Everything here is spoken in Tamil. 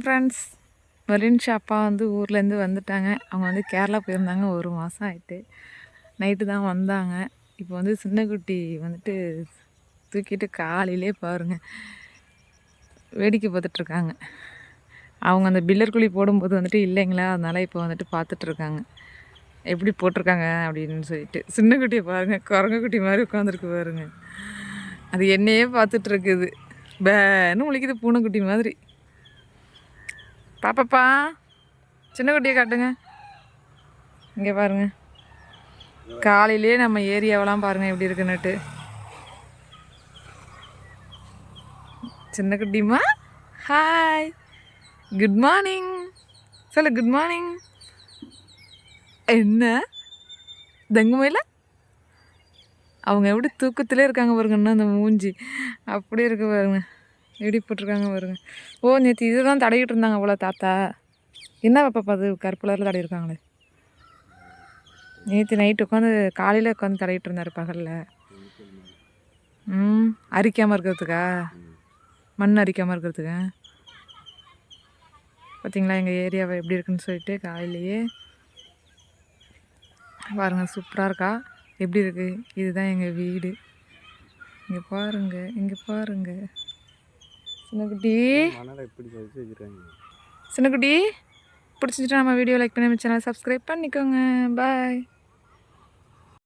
ஃப்ரெண்ட்ஸ் மரின்ஷா அப்பா வந்து ஊர்லேருந்து வந்துட்டாங்க. அவங்க வந்து கேரளா போயிருந்தாங்க. ஒரு மாதம் ஆயிட்டு. நைட்டு தான் வந்தாங்க. இப்போ வந்து சின்னக்குட்டி வந்துட்டு தூக்கிட்டு காலையிலே பாருங்க. வேடிக்கை பார்த்துட்ருக்காங்க. அவங்க அந்த பில்லர் குழி போடும்போது வந்துட்டு இல்லைங்களா அதனால் இப்போ வந்துட்டு பார்த்துட்ருக்காங்க. எப்படி போட்டிருக்காங்க? அப்படின்னு சொல்லிட்டு. சின்ன குட்டியை பாருங்கள் குரங்கு குட்டி மாதிரி உட்காந்துருக்கு பாருங்கள் அது என்னையே பார்த்துட்ருக்குது. பேன்னு முழிக்குது பூனைக்குட்டி மாதிரி. பாப்பாப்பா சின்ன குட்டியை காட்டுங்க. இங்கே பாருங்க. காலையிலே நம்ம ஏரியாவெல்லாம் பாருங்க எப்படி இருக்குன்னுட்டு. சின்ன குட்டிமா ஹாய் குட் மார்னிங் சொல்லு குட் மார்னிங் என்ன? தங்குமையில் அவங்க எப்படி தூக்கத்திலே இருக்காங்க பாருங்க இன்னும் அந்த மூஞ்சி. அப்படியே இருக்கு பாருங்க. எப்படி போட்டிருக்காங்க பாருங்க. ஓ நேற்று இதுதான் தடையிட்டு இருந்தாங்க போல தாத்தா. என்ன பாப்பா அது கருப்பு கலரில் தடையிருக்காங்களே நேற்று நைட்டு உட்காந்து காலையில் உட்காந்து தடையிட்டு இருந்தார் பகலில். ம் அரிக்காமல் இருக்கிறதுக்கா? மண் அரிக்காமல் இருக்கிறதுக்கா? பார்த்தீங்களா எங்கள் ஏரியாவை எப்படி இருக்குன்னு சொல்லிட்டு காலையிலேயே. பாருங்க சூப்பராக இருக்கா? எப்படி இருக்குது இதுதான் எங்கள் வீடு. இங்கே பாருங்க இங்கே பாருங்கள் சின்னக்குட்டி சின்னக்குட்டி பிடிச்சிட்டு நம்ம வீடியோ லைக் பண்ணி சேனல் சப்ஸ்கிரைப் பண்ணிக்கோங்க. பாய்